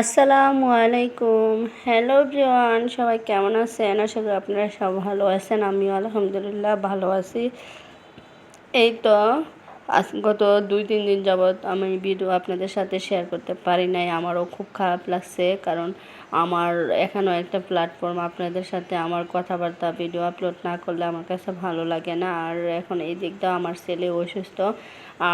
আসসালামু আলাইকুম। হ্যালো ব্রিওয়ান সবাই কেমন আছেন? আশা করি আপনারা সব ভালো আছেন। আমিও আলহামদুলিল্লাহ ভালো আছি। এই তো আজ গত দুই, তিন দিন যাবৎ আমি ভিডিও আপনাদের সাথে শেয়ার করতে পারি নাই। আমারও খুব খারাপ লাগছে কারণ আমার এখানেও একটা প্ল্যাটফর্ম আপনাদের সাথে আমার কথাবার্তা ভিডিও আপলোড না করলে আমার কাছে ভালো লাগে না। আর এখন এই দিকটা আমার ছেলে অসুস্থ।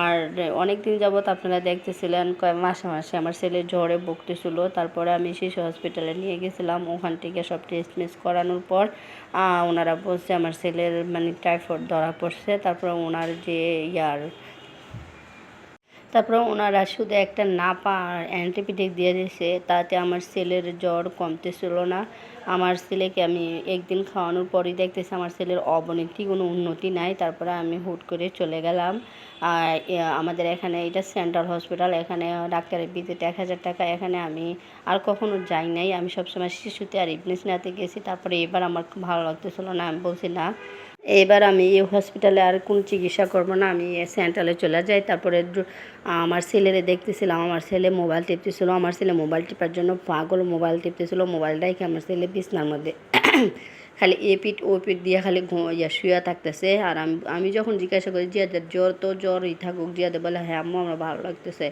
আর অনেক দিন যাবৎ আপনারা দেখতেছিলেন মাসে মাসে আমার ছেলে জ্বরে ভুগতেছিল। তারপরে আমি শিশু হসপিটালে নিয়ে গেছিলাম। ওখান থেকে সব টেস্ট মিস করানোর পর ওনারা বলছে আমার ছেলের মানে টাইফয়েড ধরা পড়ছে। তারপরে ওনার যে ইয়ার তারপরে ওনারা শুধু একটা নাপা অ্যান্টিবায়োটিক দিয়ে দিয়েছে, তাতে আমার ছেলের জ্বর কমতেছিল না। আমার ছেলেকে আমি একদিন খাওয়ানোর পরই দেখতেছি আমার ছেলের অবনতি, কোনো উন্নতি নাই। তারপরে আমি হুট করে চলে গেলাম। আমাদের এখানে এটা সেন্ট্রাল হসপিটাল, এখানে ডাক্তারের ভিজিট এক হাজার টাকা। এখানে আমি আর কখনো যাই নাই। আমি সবসময় শিশুতে আর ইবনেসনাতে গেছি। তারপরে এবার আমার ভালো লাগতেছিল না, আমি বলছি না। এবার আমি এই হসপিটালে আর কোন চিকিৎসা করব না। আমি সেন্ট্রালে চলে যাই। তারপরে আমার ছেলেরে দেখতেছিলাম। আমার ছেলে মোবাইল টিপতেছিল। আমার ছেলে মোবাইল টিপার জন্য পাগল মোবাইল টিপতেছিল। মোবাইলটাই আমার ছেলে বিছনার মধ্যে খালি এ পিঠ ও পিঠ দিয়ে খালি ইয়া শুয়ে থাকতেছে। আর আমি আমি যখন জিজ্ঞাসা করি জিয়াদের জ্বর তো জ্বরই থাকুক। জিয়াদের বলে হ্যাঁ আম্মু, আমার ভালো লাগতেছে।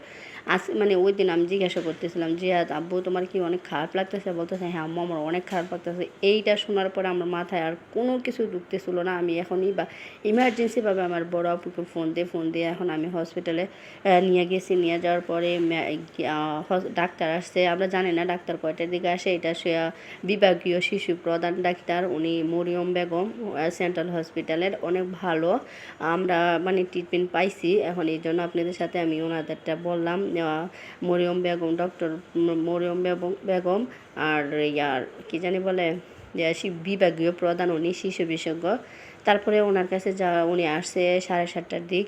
আজ মানে ওই দিন আমি জিজ্ঞাসা করতেছিলাম জিয়াদ আব্বু, তোমার কি অনেক খারাপ লাগতেছে? বলতেছে হ্যাঁ আম্মু, আমার অনেক খারাপ লাগতেছে। এইটা শোনার পরে আমার মাথায় আর কোনো কিছু ঢুকতেছিল না। আমি এখনই বা ইমার্জেন্সিভাবে আমার বড় আপুকে ফোন দিয়ে ফোন দিয়ে এখন আমি হসপিটালে নিয়ে গেছি। নিয়ে যাওয়ার পরে ডাক্তার আসছে। আমরা জানি না ডাক্তার কয়টার দিকে আসে। এটা সে বিভাগীয় শিশু প্রধান ডাক্তার। উনি মরিয়ম বেগম সেন্ট্রাল হসপিটালের অনেক ভালো। আমরা মানে ট্রিটমেন্ট পাইছি। এখন এই জন্য আপনাদের সাথে আমি ওনাদেরটা বললাম। মরিয়ম বেগম, ডক্টর মরিয়ম বেগম আর ইয়ার, কী জানি বলে বিভাগীয় প্রধান উনি শিশু বিশেষজ্ঞ। তারপরে ওনার কাছে যা উনি আসছে সাড়ে সাতটার দিক।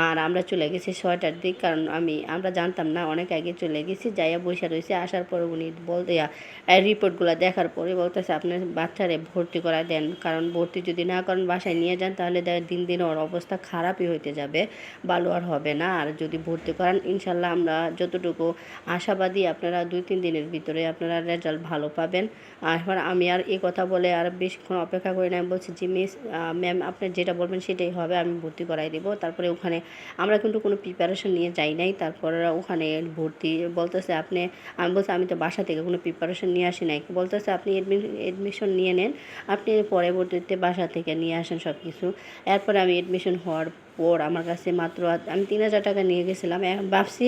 আর আমরা চলে গেছি ছয়টার দিক, কারণ আমি, আমরা জানতাম না, অনেক আগে চলে গেছি, যাইয়া বসে রয়েছে আসার পরে উনি বলতে রিপোর্টগুলো দেখার পরে বলতেছে, আপনার বাচ্চারে ভর্তি করা দেন। কারণ ভর্তি যদি না করেন, বাসায় নিয়ে যান, তাহলে দিন দিন ওর অবস্থা খারাপই হইতে যাবে, ভালো আর হবে না। আর যদি ভর্তি করান, ইনশাল্লাহ আমরা যতটুকু আশাবাদী, আপনারা দুই তিন দিনের ভিতরে আপনারা রেজাল্ট ভালো পাবেন। আর আমি আর এই কথা বলে আর বেশিক্ষণ অপেক্ষা করি না। বলছি যে মিস ম্যাম আপনি যেটা বলবেন সেটাই হবে, আমি ভর্তি করাই দেবো। তারপরে ওখানে ওখানে আমরা কিন্তু কোনো প্রিপারেশন নিয়ে যাই নাই। তারপর ওখানে ভর্তি বলতেছে আপনি, আমি বলছি আমি তো বাসা থেকে কোনো প্রিপারেশন নিয়ে আসি নাই। বলতেছে আপনি অ্যাডমিশন নিয়ে নেন, আপনি পরবর্তীতে বাসা থেকে নিয়ে আসেন সব কিছু এরপরে আমি অ্যাডমিশন হওয়ার পর আমার কাছে মাত্র আমি তিন হাজার টাকা নিয়ে গেছিলাম। ভাবছি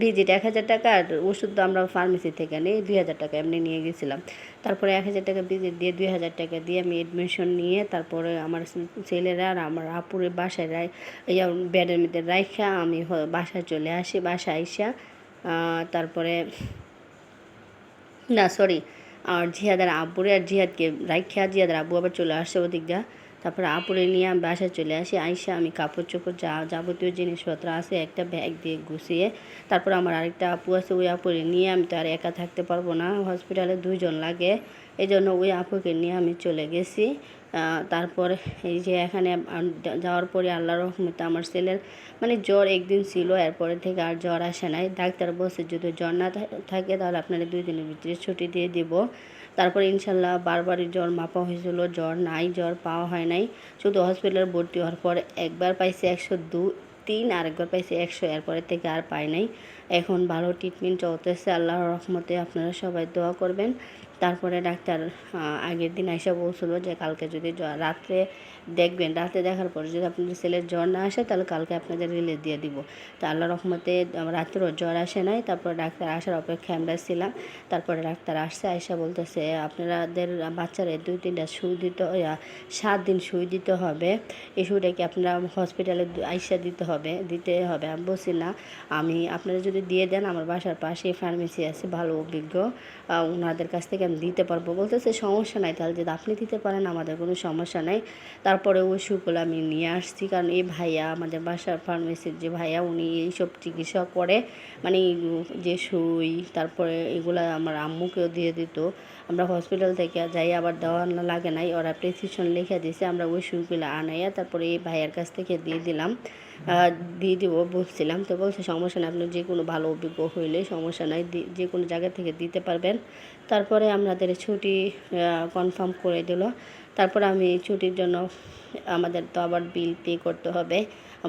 ভিজিট এক হাজার টাকা আর ওষুধ তো আমরা ফার্মেসি থেকে নিই, দুই হাজার টাকা এমনি নিয়ে গেছিলাম। তারপরে এক হাজার টাকা ভিজিট দিয়ে দুই হাজার টাকা দিয়ে আমি এডমিশন নিয়ে তারপরে আমার ছেলেরা আর আমার আপুরের বাসায় রাই বেডের মধ্যে রাইখা আমি বাসায় চলে আসি, বাসায় আইসা তারপরে না সরি আর জিহাদের আব্বুরে আর জিহাদকে রাইখা, জিহাদের আব্বু আবার চলে আসছে ওদিক দিয়ে তারপর আপুরে নিয়ে আমি বাসায় চলে আসি। আইসা আমি কাপড় চোপড় যা যাবতীয় জিনিসপত্র আছে একটা ব্যাগ দিয়ে গুছিয়ে তারপর আমার আরেকটা আপু আছে, ওই আপুরে নিয়ে আমি তো আর একা থাকতে পারব না। হসপিটালে দুইজন লাগে। এই জন্য ওই আপুকে নিয়ে আমি চলে গেছি। তারপর এই যে এখানে যাওয়ার পরে আল্লাহ রহমতে আমার ছেলের মানে জ্বর একদিন ছিল, এরপরে থেকে আর জ্বর আসে নাই। ডাক্তার বলছে যদি জ্বর না থাকে তাহলে আপনারা দুই দিনের ভিতরে ছুটি দিয়ে দিব। তারপরে ইনশাল্লাহ বারবারই জ্বর মাপা হয়েছিল, জ্বর নাই, জ্বর পাওয়া হয় নাই। শুধু হসপিটালে ভর্তি হওয়ার পর একবার পাইছে একশো দু, তিন, আরেকবার পাইছে একশো এরপরের থেকে আর পাই নাই। এখন ভালো ট্রিটমেন্ট চলতেছে, আল্লাহর রহমতে আপনারা সবাই দোয়া করবেন। তারপরে ডাক্তার আগের দিন আইসা বলছিল যে কালকে যদি রাত্রে দেখবেন রাতে দেখার পরে যদি আপনাদের ছেলের জ্বর না আসে তাহলে কালকে আপনাদের রিলিজ দিয়ে দিব। তো আল্লাহ রহমতে রাত্রেও জ্বর আসে নাই, তারপর ডাক্তার আসার অপেক্ষায় আমরা ছিলাম। তারপরে ডাক্তার আসছে, আইসা বলতেছে আপনাদের বাচ্চারা দুই তিনটা সুই দিতে সাত দিন সুই দিতে হবে। এই সুইটা কি আপনারা হসপিটালে আইসা দিতে হবে দিতে হবে? আমি বলছি, না, আমি আপনারা যদি দিয়ে দেন, আমার বাসার পাশে ফার্মেসি আছে, ভালো অভিজ্ঞ ওনাদের কাছ থেকে আমি দিতে পারব। বলতেছে, সমস্যা নাই, তাহলে যদি আপনি দিতে পারেন, আমাদের কোনো সমস্যা নাই। তারপরে ওই সুগুলো আমি নিয়ে আসছি, কারণ এই ভাইয়া, আমাদের বাসার ফার্মেসির যে ভাইয়া, উনি এইসব চিকিৎসা করে। মানে যে সুই, তারপরে এগুলো আমার আম্মুকেও দিয়ে দিত। আমরা হসপিটাল থেকে যাই, আবার দেওয়া লাগে নাই। ওরা প্রেসক্রিপশন লিখে দিয়েছে আমরা ওই সুইগুলো আনাইয়া তারপরে এই ভাইয়ার কাছ থেকে দিয়ে দিলাম। দিয়ে দেবো, বলছিলাম। তো বলছে, সমস্যা নেই আপনার যে কোনো ভালো অভিজ্ঞ হইলে সমস্যা নাই যে কোনো জায়গা থেকে দিতে পারবেন। তারপরে আমাদের ছুটি কনফার্ম করে দিল। তারপরে আমি ছুটির জন্য আমাদের তো আবার বিল পে করতে হবে।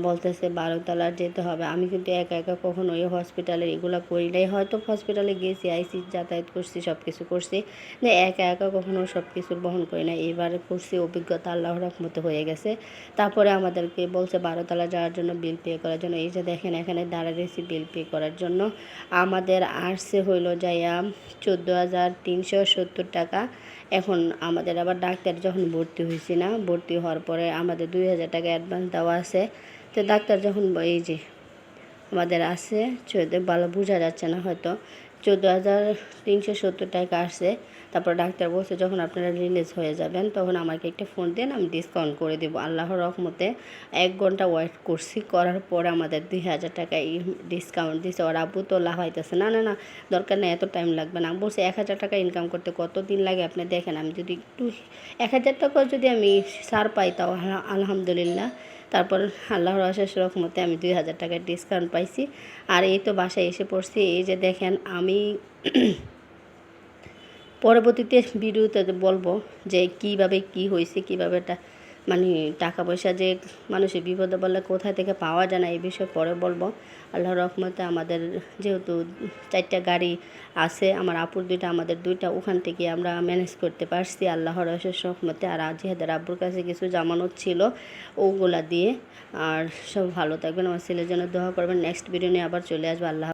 বলতেছে, বারোতলা যেতে হবে। আমি কিন্তু একা একা কখনো ওই হসপিটালে এগুলো করি নাই। হয়তো হসপিটালে গেছি আইসি যাতায়াত করছি সব কিছু করছি না একা একা কখনো সব কিছুর বহন করি না এবার করছি, অভিজ্ঞতা আল্লাহর রহমতে হয়ে গেছে। তারপরে আমাদেরকে বলছে, বারোতলা যাওয়ার জন্য বিল পে করার জন্য। এই যে দেখেন, এখানে দাঁড়া রয়েছি বিল পে করার জন্য। আমাদের আসছে হইল যাইয়া চোদ্দ হাজার তিনশো সত্তর টাকা। এখন আমাদের আবার ডাক্তার যখন ভর্তি হয়েছি না, ভর্তি হওয়ার পরে আমাদের দুই হাজার টাকা অ্যাডভান্স দেওয়া আছে। তো ডাক্তার যখন এই যে আমাদের আছে, চোদ্দ, ভালো বোঝা যাচ্ছে না হয়তো। চোদ্দ হাজার তিনশো সত্তর টাকা আসছে। তারপর ডাক্তার বলছে, যখন আপনারা রিলিজ হয়ে যাবেন, তখন আমাকে একটা ফোন দেন, আমি ডিসকাউন্ট করে দেবো। আল্লাহর রহমতে এক ঘণ্টা ওয়েট করছি। করার পর আমাদের দুই হাজার টাকা ডিসকাউন্ট দিছে। ওর আব্বু তো লাভাইতেছে না না না, দরকার নেই, এত টাইম লাগবে না। বলছি, এক হাজার টাকা ইনকাম করতে কত দিন লাগে? আপনি দেখেন, আমি যদি একটু, এক হাজার টাকা যদি আমি সার পাই তাও আলহামদুলিল্লাহ। তারপর আল্লাহর অশেষ রকমতে আমি দুই হাজার টাকার ডিসকাউন্ট পাইছি। আর এই তো বাসায় এসে পড়ছি। এই যে দেখেন, আমি পরবর্তীতে ভিডিওতে বলব যে কীভাবে কি হয়েছে, কীভাবে এটা মানে টাকা পয়সা যে মানুষের বিপদে বললে কোথা থেকে পাওয়া যায় না, এই বিষয়ে পরে বলব। আল্লাহর রহমতে আমাদের যেহেতু চারটা গাড়ি আছে, আমার আপুর দুইটা, আমাদের দুইটা, ওখান থেকে আমরা ম্যানেজ করতে পারছি আল্লাহর রহমতে। আর আজিহাদের আব্বুর কাছে কিছু জামানত ছিল ওগুলা দিয়ে। আর সব ভালো থাকবেন, আমার ছেলের জন্য দোয়া করবেন। নেক্সট ভিডিও নিয়ে আবার চলে আসব, আল্লাহ